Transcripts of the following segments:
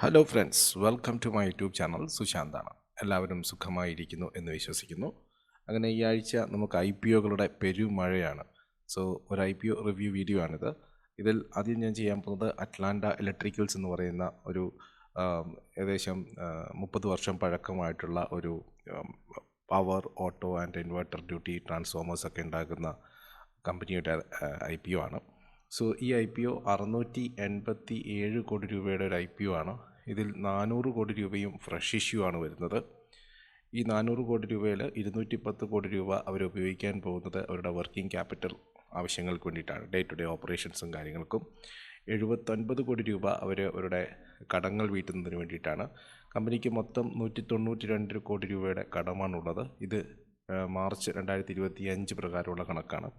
Hello friends welcome to my YouTube channel സുശാന്താണ് എല്ലാവരും സുഖമായിരിക്കുന്നു എന്ന് വിശ്വസിക്കുന്നു. അങ്ങനെ ഈ ആഴ്ച നമുക്ക് ഐ പി ഒകളുടെ പെരുമഴയാണ്. സോ ഒരു I P O review video ആണിത്. ഇതിൽ ആദ്യം ഞാൻ ചെയ്യാൻ പോകുന്നത് അറ്റ്ലാന്റ ഇലക്ട്രിക്കൽസ് എന്ന് പറയുന്ന ഒരു ഏകദേശം മുപ്പത് വർഷം പഴക്കമായിട്ടുള്ള ഒരു power auto and inverter duty transformers ഒക്കെ ഉണ്ടാക്കുന്ന കമ്പനിയുടെ ഐ പി ഒ ആണ്. സോ ഈ ഐ പി ഒ അറുന്നൂറ്റി എൺപത്തി ഏഴ് കോടി രൂപയുടെ ഒരു ഐ പി ഒ ആണ്. ഇതിൽ നാനൂറ് കോടി രൂപയും ഫ്രഷ് ഇഷ്യൂ ആണ് വരുന്നത്. ഈ നാനൂറ് കോടി രൂപയിൽ ഇരുന്നൂറ്റി പത്ത് കോടി രൂപ അവർ ഉപയോഗിക്കാൻ പോകുന്നത് അവരുടെ വർക്കിംഗ് ക്യാപിറ്റൽ ആവശ്യങ്ങൾക്ക് വേണ്ടിയിട്ടാണ്. ഡേ ടു ഡേ ഓപ്പറേഷൻസും കാര്യങ്ങൾക്കും. എഴുപത്തൊൻപത് കോടി രൂപ അവർ അവരുടെ കടങ്ങൾ വീട്ടുന്നതിന് വേണ്ടിയിട്ടാണ്. കമ്പനിക്ക് മൊത്തം നൂറ്റി തൊണ്ണൂറ്റി രണ്ട് കോടി രൂപയുടെ കടമാണുള്ളത്. ഇത് മാർച്ച് രണ്ടായിരത്തി ഇരുപത്തി അഞ്ച് പ്രകാരമുള്ള കണക്കാണ്.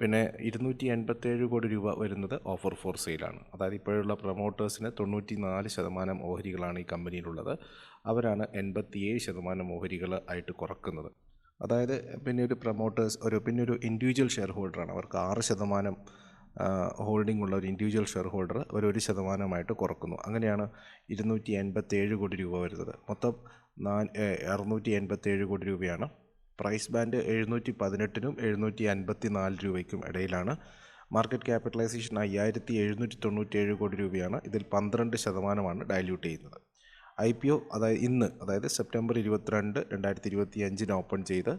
പിന്നെ ഇരുന്നൂറ്റി എൺപത്തേഴ് കോടി രൂപ വരുന്നത് ഓഫർ ഫോർ സെയിലാണ് അതായത് ഇപ്പോഴുള്ള പ്രൊമോട്ടേഴ്സിന് തൊണ്ണൂറ്റി നാല് ശതമാനം ഓഹരികളാണ് ഈ കമ്പനിയിലുള്ളത്. അവരാണ് എൺപത്തിയേഴ് ശതമാനം ഓഹരികൾ ആയിട്ട് കുറക്കുന്നത്. അതായത് പിന്നെ ഒരു പ്രൊമോട്ടേഴ്സ് ഒരു പിന്നെ ഒരു ഇൻഡിവിജ്വൽ ഷെയർ ഹോൾഡറാണ് അവർക്ക് ആറ് ശതമാനം ഹോൾഡിംഗ് ഉള്ള ഒരു ഇൻഡിവിജ്വൽ ഷെയർ ഹോൾഡർ ഒരു ഒരു ശതമാനമായിട്ട് കുറക്കുന്നു. അങ്ങനെയാണ് ഇരുന്നൂറ്റി എൺപത്തേഴ് കോടി രൂപ വരുന്നത്. മൊത്തം നാ അറുന്നൂറ്റി എൺപത്തേഴ് കോടി രൂപയാണ് പ്രൈസ് ബാൻഡ് എഴുന്നൂറ്റി പതിനെട്ടിനും എഴുന്നൂറ്റി അൻപത്തി നാല് രൂപയ്ക്കും ഇടയിലാണ്. മാർക്കറ്റ് ക്യാപിറ്റലൈസേഷൻ അയ്യായിരത്തി എഴുന്നൂറ്റി തൊണ്ണൂറ്റേഴ് കോടി രൂപയാണ്. ഇതിൽ പന്ത്രണ്ട് ശതമാനമാണ് ഡയല്യൂട്ട് ചെയ്യുന്നത്. ഐ പി ഒ അതായത് ഇന്ന് അതായത് സെപ്റ്റംബർ ഇരുപത്തിരണ്ട് രണ്ടായിരത്തി ഇരുപത്തി അഞ്ചിന് ഓപ്പൺ ചെയ്ത്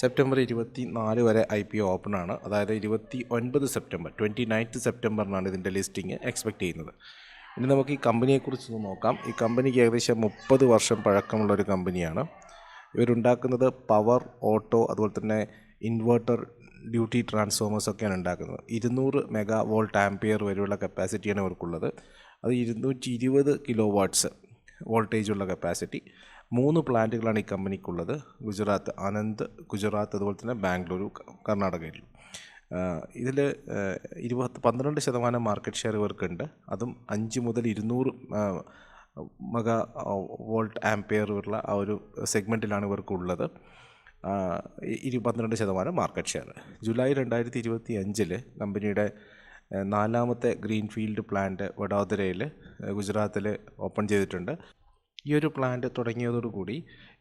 സെപ്റ്റംബർ ഇരുപത്തി നാല് വരെ ഐ പി ഒ ഓപ്പൺ ആണ് അതായത് ഇരുപത്തി ഒൻപത് സെപ്റ്റംബർ ട്വന്റി നയൻത്ത് സെപ്റ്റംബറിനാണ് ഇതിന്റെ ലിസ്റ്റിംഗ് എക്സ്പെക്റ്റ് ചെയ്യുന്നത്. ഇനി നമുക്ക് ഈ കമ്പനിയെക്കുറിച്ചൊന്ന് നോക്കാം. ഈ കമ്പനിക്ക് ഏകദേശം മുപ്പത് വർഷം പഴക്കമുള്ള ഒരു കമ്പനിയാണ്. ഇവരുണ്ടാക്കുന്നത് പവർ ഓട്ടോ അതുപോലെ തന്നെ ഇൻവേർട്ടർ ഡ്യൂട്ടി ട്രാൻസ്ഫോമേഴ്സ് ഒക്കെയാണ് ഉണ്ടാക്കുന്നത്. ഇരുന്നൂറ് മെഗാ വോൾട്ട് ആംപിയർ വരെയുള്ള കപ്പാസിറ്റിയാണ് ഇവർക്കുള്ളത്. അത് ഇരുന്നൂറ്റി ഇരുപത് കിലോ വാട്ട്സ് വോൾട്ടേജ് ഉള്ള കപ്പാസിറ്റി മൂന്ന് പ്ലാന്റുകളാണ് ഈ കമ്പനിക്കുള്ളത് ഗുജറാത്ത് അനന്ത് ഗുജറാത്ത് അതുപോലെ തന്നെ ബാംഗ്ലൂരു കർണാടകയിൽ. ഇതിൽ ഇരുപത്തി പന്ത്രണ്ട് ശതമാനം മാർക്കറ്റ് ഷെയർ ഇവർക്കുണ്ട്. അതും അഞ്ച് മുതൽ ഇരുന്നൂറ് മെഗാ വോൾട്ട് ആംപിയർ ഉള്ള ആ ഒരു സെഗ്മെന്റിലാണ് ഇവർക്കുള്ളത്. ഉള്ളത് പന്ത്രണ്ട് ശതമാനം മാർക്കറ്റ് ഷെയർ ജൂലൈ രണ്ടായിരത്തി ഇരുപത്തി അഞ്ചിൽ കമ്പനിയുടെ നാലാമത്തെ ഗ്രീൻഫീൽഡ് പ്ലാന്റ് വഡോദരയിൽ ഗുജറാത്തിൽ ഓപ്പൺ ചെയ്തിട്ടുണ്ട്. ഈ ഒരു പ്ലാന്റ് തുടങ്ങിയതോടുകൂടി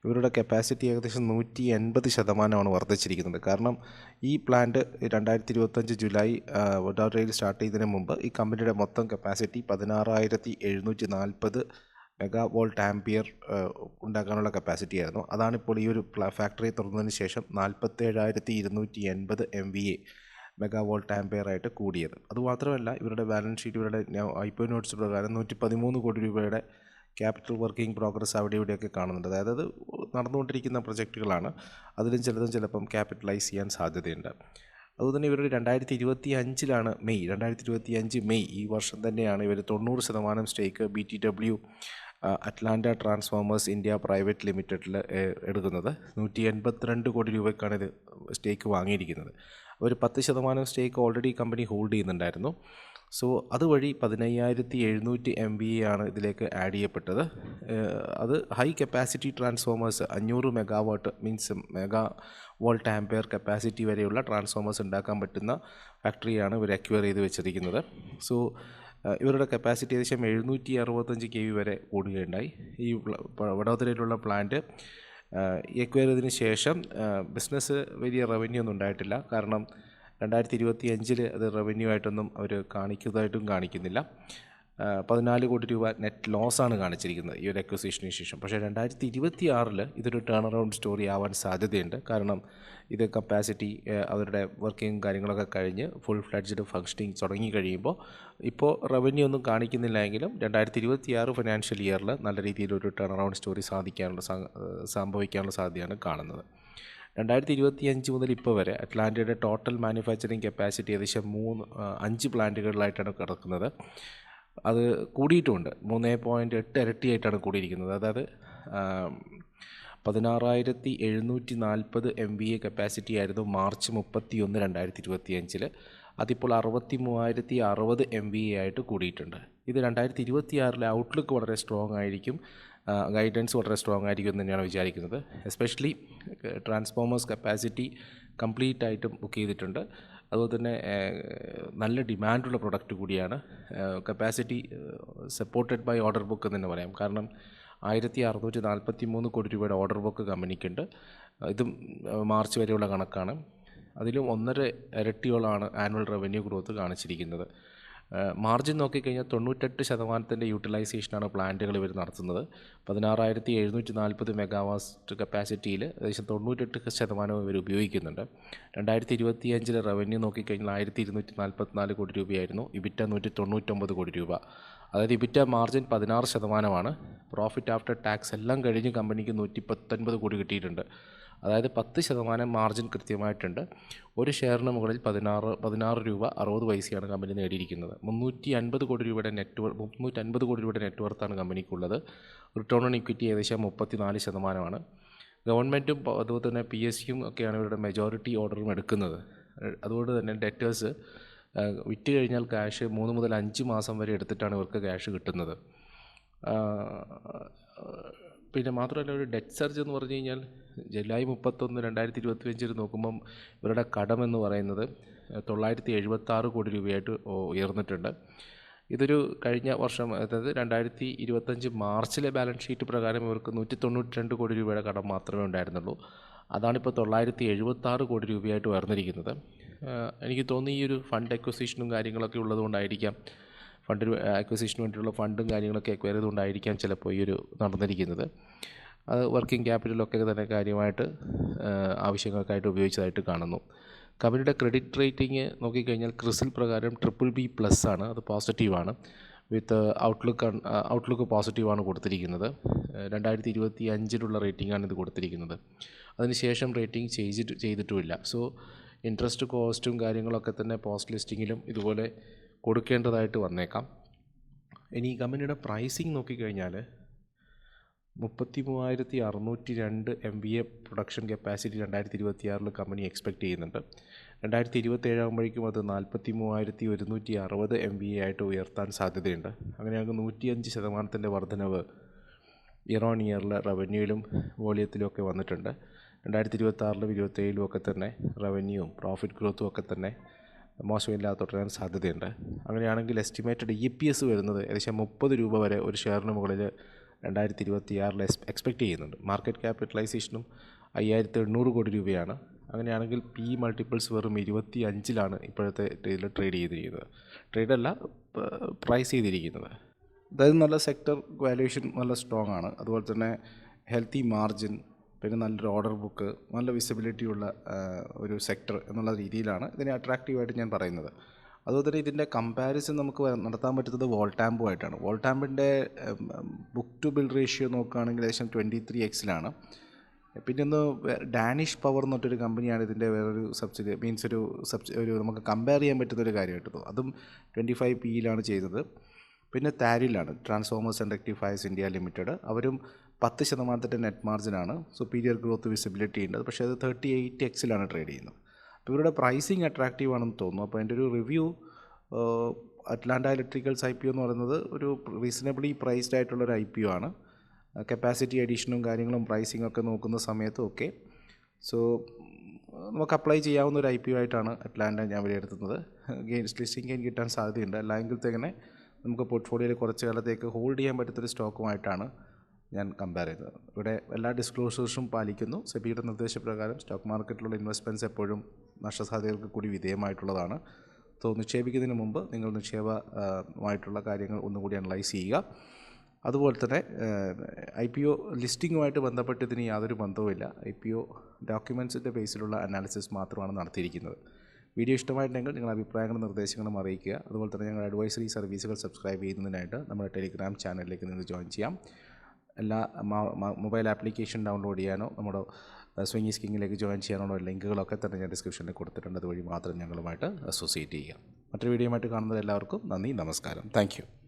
ഇവരുടെ കപ്പാസിറ്റി ഏകദേശം നൂറ്റി എൺപത് ശതമാനമാണ് വർദ്ധിച്ചിരിക്കുന്നത്. കാരണം ഈ പ്ലാന്റ് രണ്ടായിരത്തി ഇരുപത്തഞ്ച് ജൂലൈ ഒഡാറയിൽ സ്റ്റാർട്ട് ചെയ്തതിന് മുമ്പ് ഈ കമ്പനിയുടെ മൊത്തം കപ്പാസിറ്റി പതിനാറായിരത്തി എഴുന്നൂറ്റി നാൽപ്പത് മെഗാ വോൾട്ട് ആംപിയർ ഉണ്ടാക്കാനുള്ള കപ്പാസിറ്റി ആയിരുന്നു. അതാണിപ്പോൾ ഈ ഒരു ഫാക്ടറി തുറന്നതിന് ശേഷം നാൽപ്പത്തേഴായിരത്തി ഇരുന്നൂറ്റി എൺപത് M V A mega volt ampere ആയിട്ട് കൂടിയത്. അതുമാത്രമല്ല ഇവരുടെ ബാലൻസ് ഷീറ്റ് ഇവരുടെ ഐ പി നോട്ട്സ് പ്രകാരം നൂറ്റി പതിമൂന്ന് കോടി രൂപയുടെ ക്യാപിറ്റൽ വർക്കിംഗ് പ്രോഗ്രസ് അവിടെ ഇവിടെയൊക്കെ കാണുന്നുണ്ട്. അതായത് അത് നടന്നുകൊണ്ടിരിക്കുന്ന പ്രൊജക്റ്റുകളാണ് അതിലും ചിലതും ചിലപ്പം ക്യാപിറ്റലൈസ് ചെയ്യാൻ സാധ്യതയുണ്ട്. അതുതന്നെ ഇവർ രണ്ടായിരത്തി ഇരുപത്തി അഞ്ചിലാണ് മെയ്. രണ്ടായിരത്തി ഇരുപത്തി അഞ്ച് മെയ് ഈ വർഷം തന്നെയാണ് ഇവർ തൊണ്ണൂറ് ശതമാനം stake B T W Atlanta transformers India private ലിമിറ്റഡിൽ എടുക്കുന്നത്. നൂറ്റി എൺപത്തിരണ്ട് കോടി രൂപയ്ക്കാണ് ഇത് സ്റ്റേക്ക് വാങ്ങിയിരിക്കുന്നത്. അവർ പത്ത് ശതമാനം സ്റ്റേക്ക് ഓൾറെഡി കമ്പനി ഹോൾഡ് ചെയ്യുന്നുണ്ടായിരുന്നു. സോ അതുവഴി പതിനയ്യായിരത്തി എഴുന്നൂറ്റി എം ബി ആണ് ഇതിലേക്ക് ആഡ് ചെയ്യപ്പെട്ടത്. അത് ഹൈ കപ്പാസിറ്റി ട്രാൻസ്ഫോമേഴ്സ് അഞ്ഞൂറ് megawatt means mega volt ampere capacity വരെയുള്ള ട്രാൻസ്ഫോമേഴ്സ് ഉണ്ടാക്കാൻ പറ്റുന്ന ഫാക്ടറിയാണ് ഇവർ അക്വയർ ചെയ്ത് വെച്ചിരിക്കുന്നത്. സോ ഇവരുടെ കപ്പാസിറ്റി ഏകദേശം എഴുന്നൂറ്റി അറുപത്തഞ്ച് കെ വി വരെ കൂടുകയുണ്ടായി. ഈ വടോദരയിലുള്ള പ്ലാന്റ് എക്വയർ ചെയ്തതിന് ശേഷം ബിസിനസ് വലിയ റവന്യൂ ഒന്നും ഉണ്ടായിട്ടില്ല. കാരണം രണ്ടായിരത്തി ഇരുപത്തി അഞ്ചിൽ അത് റവന്യൂ ആയിട്ടൊന്നും അവർ കാണിക്കുന്നതായിട്ടും കാണിക്കുന്നില്ല. പതിനാല് കോടി രൂപ നെറ്റ് ലോസാണ് കാണിച്ചിരിക്കുന്നത് ഈ ഒരു അക്വസീഷന് ശേഷം. പക്ഷേ രണ്ടായിരത്തി ഇരുപത്തി ആറിൽ ഇതൊരു ടേൺ അറൗണ്ട് സ്റ്റോറി ആവാൻ സാധ്യതയുണ്ട്. കാരണം ഇത് കപ്പാസിറ്റി അവരുടെ വർക്കിംഗ് കാര്യങ്ങളൊക്കെ കഴിഞ്ഞ് ഫുൾ ഫ്ലഡ്ജ്ഡ് ഫങ്ഷനിങ് തുടങ്ങി കഴിയുമ്പോൾ ഇപ്പോൾ റവന്യൂ ഒന്നും കാണിക്കുന്നില്ല എങ്കിലും രണ്ടായിരത്തി ഇരുപത്തി ആറ് ഫിനാൻഷ്യൽ ഇയറിൽ നല്ല രീതിയിൽ ഒരു ടേൺ അറൗണ്ട് സ്റ്റോറി സാധിക്കാനുള്ള സംഭവിക്കാനുള്ള സാധ്യതയാണ് കാണുന്നത്. രണ്ടായിരത്തി ഇരുപത്തി അഞ്ച് മുതൽ ഇപ്പോൾ വരെ അറ്റ്ലാന്റയുടെ ടോട്ടൽ മാനുഫാക്ചറിങ് കപ്പാസിറ്റി ഏകദേശം മൂന്ന് അഞ്ച് പ്ലാന്റുകളിലായിട്ടാണ് കിടക്കുന്നത്. അത് കൂടിയിട്ടുമുണ്ട് മൂന്ന് പോയിന്റ് എട്ട് ഇരട്ടിയായിട്ടാണ് കൂടിയിരിക്കുന്നത്. അതായത് പതിനാറായിരത്തി എഴുന്നൂറ്റി നാൽപ്പത് എം ബി എ കപ്പാസിറ്റി ആയിരുന്നു മാർച്ച് മുപ്പത്തി ഒന്ന് രണ്ടായിരത്തി ഇരുപത്തി അഞ്ചിൽ അതിപ്പോൾ അറുപത്തി മൂവായിരത്തി അറുപത് എം ബി എ ആയിട്ട് കൂടിയിട്ടുണ്ട്. ഇത് രണ്ടായിരത്തി ഇരുപത്തി ആറിലെ ഔട്ട്ലുക്ക് വളരെ സ്ട്രോങ് ആയിരിക്കും. ഗൈഡൻസ് വളരെ സ്ട്രോങ് ആയിരിക്കും എന്ന് തന്നെയാണ് വിചാരിക്കുന്നത്. എസ്പെഷ്യലി ട്രാൻസ്ഫോമേഴ്സ് കപ്പാസിറ്റി കംപ്ലീറ്റ് ആയിട്ടും ബുക്ക് ചെയ്തിട്ടുണ്ട്. അതുപോലെ തന്നെ നല്ല ഡിമാൻഡുള്ള പ്രൊഡക്റ്റ് കൂടിയാണ്. Capacity supported by order book എന്ന് തന്നെ പറയാം. കാരണം ആയിരത്തി അറുന്നൂറ്റി നാൽപ്പത്തി മൂന്ന് കോടി രൂപയുടെ ഓർഡർ ബുക്ക് കമ്പനിക്കുണ്ട്. ഇതും മാർച്ച് വരെയുള്ള കണക്കാണ്. അതിലും ഒന്നര ഇരട്ടിയോളമാണ് ആനുവൽ റവന്യൂ ഗ്രോത്ത് കാണിച്ചിരിക്കുന്നത്. മാർജിൻ നോക്കിക്കഴിഞ്ഞാൽ തൊണ്ണൂറ്റെട്ട് ശതമാനത്തിന്റെ യൂട്ടിലൈസേഷനാണ് പ്ലാന്റുകൾ ഇവർ നടത്തുന്നത്. പതിനാറായിരത്തി എഴുന്നൂറ്റി നാൽപ്പത് മെഗാവാസ്റ്റ് കപ്പാസിറ്റിയിൽ ഏകദേശം തൊണ്ണൂറ്റെട്ട് ശതമാനം ഇവർ ഉപയോഗിക്കുന്നുണ്ട്. രണ്ടായിരത്തി ഇരുപത്തി അഞ്ചിലെ റവന്യൂ നോക്കിക്കഴിഞ്ഞാൽ ആയിരത്തി ഇരുന്നൂറ്റി നാൽപ്പത്തിനാല് കോടി രൂപയായിരുന്നു. ഇബിറ്റ നൂറ്റി തൊണ്ണൂറ്റൊമ്പത് കോടി രൂപ. അതായത് ഇബിറ്റ മാർജിൻ പതിനാറ് ശതമാനമാണ്. പ്രോഫിറ്റ് ആഫ്റ്റർ ടാക്സ് എല്ലാം കഴിഞ്ഞ് കമ്പനിക്ക് നൂറ്റി പത്തൊൻപത് കോടി കിട്ടിയിട്ടുണ്ട്. അതായത് പത്ത് ശതമാനം മാർജിൻ കൃത്യമായിട്ടുണ്ട്. ഒരു ഷെയറിന് മുകളിൽ പതിനാറ് പതിനാറ് രൂപ അറുപത് പൈസയാണ് കമ്പനി നേടിയിരിക്കുന്നത്. മുന്നൂറ്റി അൻപത് കോടി രൂപയുടെ നെറ്റ് മുന്നൂറ്റി അൻപത് കോടി രൂപയുടെ നെറ്റ് വർത്താണ് കമ്പനിക്കുള്ളത്. റിട്ടേൺ ഓൺ ഇക്വിറ്റി ഏകദേശം മുപ്പത്തിനാല് ശതമാനമാണ്. ഗവൺമെന്റും അതുപോലെ തന്നെ പി എസ് സിയും ഒക്കെയാണ് ഇവരുടെ മെജോറിറ്റി ഓർഡറും എടുക്കുന്നത്. അതുകൊണ്ട് തന്നെ ഡെറ്റേഴ്സ് വിറ്റ് കഴിഞ്ഞാൽ ക്യാഷ് മൂന്ന് മുതൽ അഞ്ച് മാസം വരെ എടുത്തിട്ടാണ് ഇവർക്ക് ക്യാഷ് കിട്ടുന്നത്. പിന്നെ മാത്രമല്ല ഒരു ഡെറ്റ് സർജ് എന്ന് പറഞ്ഞു കഴിഞ്ഞാൽ ജൂലൈ മുപ്പത്തൊന്ന് രണ്ടായിരത്തി ഇരുപത്തി അഞ്ചിൽ നോക്കുമ്പം ഇവരുടെ കടമെന്ന് പറയുന്നത് തൊള്ളായിരത്തി എഴുപത്താറ് കോടി രൂപയായിട്ട് ഉയർന്നിട്ടുണ്ട്. ഇതൊരു കഴിഞ്ഞ വർഷം അതായത് രണ്ടായിരത്തി ഇരുപത്തഞ്ച് മാർച്ചിലെ ബാലൻസ് ഷീറ്റ് പ്രകാരം ഇവർക്ക് നൂറ്റി തൊണ്ണൂറ്റി രണ്ട് കോടി രൂപയുടെ കടം മാത്രമേ ഉണ്ടായിരുന്നുള്ളൂ. അതാണിപ്പോൾ തൊള്ളായിരത്തി എഴുപത്താറ് കോടി രൂപയായിട്ട് ഉയർന്നിരിക്കുന്നത്. എനിക്ക് തോന്നുന്നു ഈ ഒരു ഫണ്ട് അക്വസിഷനും കാര്യങ്ങളൊക്കെ ഉള്ളതുകൊണ്ടായിരിക്കാം ഫണ്ട് അക്വസിഷന് വേണ്ടിയിട്ടുള്ള ഫണ്ടും കാര്യങ്ങളൊക്കെ അക്വയർ ചെയ്തുകൊണ്ടായിരിക്കാം ചിലപ്പോൾ ഈ ഒരു നടന്നിരിക്കുന്നത്. അത് വർക്കിംഗ് ക്യാപിറ്റലൊക്കെ തന്നെ കാര്യമായിട്ട് ആവശ്യങ്ങൾക്കായിട്ട് ഉപയോഗിച്ചതായിട്ട് കാണുന്നു. കമ്പനിയുടെ ക്രെഡിറ്റ് റേറ്റിംഗ് നോക്കിക്കഴിഞ്ഞാൽ ക്രിസിൽ പ്രകാരം ട്രിപ്പിൾ ബി പ്ലസ് ആണ്. അത് പോസിറ്റീവാണ് വിത്ത് ഔട്ട്ലുക്ക് ഔട്ട്ലുക്ക് പോസിറ്റീവാണ് കൊടുത്തിരിക്കുന്നത്. രണ്ടായിരത്തി ഇരുപത്തി അഞ്ചിലുള്ള റേറ്റിംഗാണ് ഇത് കൊടുത്തിരിക്കുന്നത്. അതിനുശേഷം റേറ്റിംഗ് ചെയ്തിട്ട് ചെയ്തിട്ടുമില്ല. സോ ഇൻട്രസ്റ്റ് കോസ്റ്റും കാര്യങ്ങളൊക്കെ തന്നെ പോസ്റ്റ് ലിസ്റ്റിങ്ങിലും ഇതുപോലെ കൊടുക്കേണ്ടതായിട്ട് വന്നേക്കാം. ഇനി ഈ കമ്പനിയുടെ പ്രൈസിങ് നോക്കിക്കഴിഞ്ഞാൽ മുപ്പത്തി മൂവായിരത്തി അറുന്നൂറ്റി രണ്ട് M B A production capacity രണ്ടായിരത്തി ഇരുപത്തി ആറിൽ കമ്പനി എക്സ്പെക്റ്റ് ചെയ്യുന്നുണ്ട്. രണ്ടായിരത്തി ഇരുപത്തി ഏഴാകുമ്പോഴേക്കും അത് നാൽപ്പത്തി മൂവായിരത്തി ഒരുന്നൂറ്റി അറുപത് എം ബി എ ആയിട്ട് ഉയർത്താൻ സാധ്യതയുണ്ട്. അങ്ങനെയാണെങ്കിൽ നൂറ്റിയഞ്ച് ശതമാനത്തിന്റെ വർധനവ് ഇയർ ഓൺ ഇയറിൽ റവന്യൂയിലും വോളിയത്തിലും ഒക്കെ വന്നിട്ടുണ്ട്. രണ്ടായിരത്തി ഇരുപത്തി ആറിലും ഇരുപത്തേഴിലും ഒക്കെ തന്നെ റവന്യൂവും പ്രോഫിറ്റ് ഗ്രോത്തും ഒക്കെ തന്നെ മോശമില്ലാതെ തുടരാൻ സാധ്യതയുണ്ട്. അങ്ങനെയാണെങ്കിൽ എസ്റ്റിമേറ്റഡ് ഇ പി എസ് വരുന്നത് ഏകദേശം മുപ്പത് രൂപ വരെ ഒരു ഷെയറിന് മുകളിൽ രണ്ടായിരത്തി ഇരുപത്തി ആറിൽ എക്സ്പെക്റ്റ് ചെയ്യുന്നുണ്ട്. മാർക്കറ്റ് ക്യാപിറ്റലൈസേഷനും അയ്യായിരത്തി എണ്ണൂറ് കോടി രൂപയാണ്. അങ്ങനെയാണെങ്കിൽ പി മൾട്ടിപ്പിൾസ് വെറും ഇരുപത്തി അഞ്ചിലാണ് ഇപ്പോഴത്തെ ഇതിൽ ട്രേഡ് ചെയ്തിരിക്കുന്നത്. ട്രേഡല്ല പ്രൈസ് ചെയ്തിരിക്കുന്നത്. അതായത് നല്ല സെക്ടർ വാല്യുവേഷൻ നല്ല സ്ട്രോങ് ആണ്. അതുപോലെ തന്നെ ഹെൽത്തി മാർജിൻ പിന്നെ നല്ലൊരു ഓർഡർ ബുക്ക് നല്ല വിസിബിലിറ്റിയുള്ള ഒരു സെക്ടർ എന്നുള്ള രീതിയിലാണ് ഇതിനെ അട്രാക്റ്റീവായിട്ട് ഞാൻ പറയുന്നത്. അതുപോലെ തന്നെ ഇതിന്റെ കമ്പാരിസൺ നമുക്ക് നടത്താൻ പറ്റുന്നത് വോൾട്ടാമ്പുമായിട്ടാണ് വോൾട്ടാമ്പിന്റെ ബുക്ക് ടു ബിൽ റേഷ്യോ നോക്കുകയാണെങ്കിൽ ഏകദേശം ട്വന്റി ത്രീ എക്സിലാണ് പിന്നെ ഒന്ന് ഡാനിഷ് പവർ എന്ന് പറഞ്ഞൊരു കമ്പനിയാണ് ഇതിന്റെ വേറൊരു സബ്സിഡി മീൻസ് ഒരു സബ്സി ഒരു നമുക്ക് കമ്പയർ ചെയ്യാൻ പറ്റുന്ന ഒരു കാര്യമായിട്ട് അതും ട്വന്റി ഫൈവ് പിയിലാണ് ചെയ്തത്. പിന്നെ താരിലാണ് transformers and rectifiers India limited അവരും പത്ത് ശതമാനത്തിന്റെ നെറ്റ് മാർജിനാണ് സുപ്പീരിയർ ഗ്രോത്ത് വിസിബിലിറ്റി ഉണ്ട്. പക്ഷേ അത് തേർട്ടി എയ്റ്റ് എക്സിലാണ് ട്രേഡ് ചെയ്യുന്നത്. അപ്പോൾ ഇവരുടെ പ്രൈസിങ് അട്രാക്റ്റീവ് ആണെന്ന് തോന്നുന്നു. അപ്പോൾ എന്റെ ഒരു review Atlanta electricals I P എന്ന് പറയുന്നത് ഒരു റീസണബിളി പ്രൈസ്ഡ് ആയിട്ടുള്ളൊരു ഐ പി ആണ്. കപ്പാസിറ്റി അഡീഷനും കാര്യങ്ങളും പ്രൈസിംഗ് ഒക്കെ നോക്കുന്ന സമയത്തും ഒക്കെ. സോ നമുക്ക് അപ്ലൈ ചെയ്യാവുന്ന ഒരു ഐ പി ആയിട്ടാണ് അറ്റ്ലാന്റ ഞാൻ വിലയിരുത്തുന്നത്. ഗെയിൻസ് ലിസ്റ്റിംഗ് ഗെയിൻ കിട്ടാൻ സാധ്യതയുണ്ട്. അല്ലെങ്കിൽ തന്നെ നമുക്ക് പോർട്ട്ഫോളിയോയിൽ കുറച്ച് കാലത്തേക്ക് ഹോൾഡ് ചെയ്യാൻ പറ്റുന്നൊരു സ്റ്റോക്കുമായിട്ടാണ് ഞാൻ കമ്പയർ ചെയ്തത്. ഇവിടെ എല്ലാ ഡിസ്ക്ലോസേഴ്സും പാലിക്കുന്നു. സെബിയുടെ നിർദ്ദേശപ്രകാരം സ്റ്റോക്ക് മാർക്കറ്റിലുള്ള ഇൻവെസ്റ്റ്മെന്റ്സ് എപ്പോഴും നഷ്ടസാധ്യതകൾക്ക് കൂടി വിധേയമായിട്ടുള്ളതാണ്. സോ നിക്ഷേപിക്കുന്നതിന് മുമ്പ് നിങ്ങൾ നിക്ഷേപമായിട്ടുള്ള കാര്യങ്ങൾ ഒന്നുകൂടി അനലൈസ് ചെയ്യുക. അതുപോലെ തന്നെ ഐ പി ഒ ലിസ്റ്റിങ്ങുമായിട്ട് ബന്ധപ്പെട്ട് ഇതിന് യാതൊരു ബന്ധവുമില്ല. ഐ പി ഒ ഡോക്യുമെൻസിന്റെ ബേസിലുള്ള അനാലിസിസ് മാത്രമാണ് നടത്തിയിരിക്കുന്നത്. വീഡിയോ ഇഷ്ടമായിട്ടുണ്ടെങ്കിൽ നിങ്ങളുടെ അഭിപ്രായങ്ങളും നിർദ്ദേശങ്ങളും അറിയിക്കുക. അതുപോലെ തന്നെ ഞങ്ങളുടെ അഡ്വൈസറി സർവീസുകൾ സബ്സ്ക്രൈബ് ചെയ്യുന്നതിനായിട്ട് നമ്മുടെ ടെലിഗ്രാം ചാനലിലേക്ക് നിങ്ങൾ ജോയിൻ ചെയ്യാം. എല്ലാ മൊബൈൽ ആപ്ലിക്കേഷൻ ഡൗൺലോഡ് ചെയ്യാനോ നമ്മുടെ സ്വിങ്ങി സ്കിങ്ങിലേക്ക് ജോയിൻ ചെയ്യാനുള്ള ലിങ്കുകളൊക്കെ തന്നെ ഞാൻ ഡിസ്ക്രിപ്ഷനിൽ കൊടുത്തിട്ടുണ്ട് അതുവഴി മാത്രം ഞങ്ങളുമായിട്ട് അസോസിയേറ്റ് ചെയ്യുക മറ്റൊരു വീഡിയോയുമായിട്ട് കാണുന്നത് എല്ലാവർക്കും നന്ദി നമസ്കാരം. താങ്ക്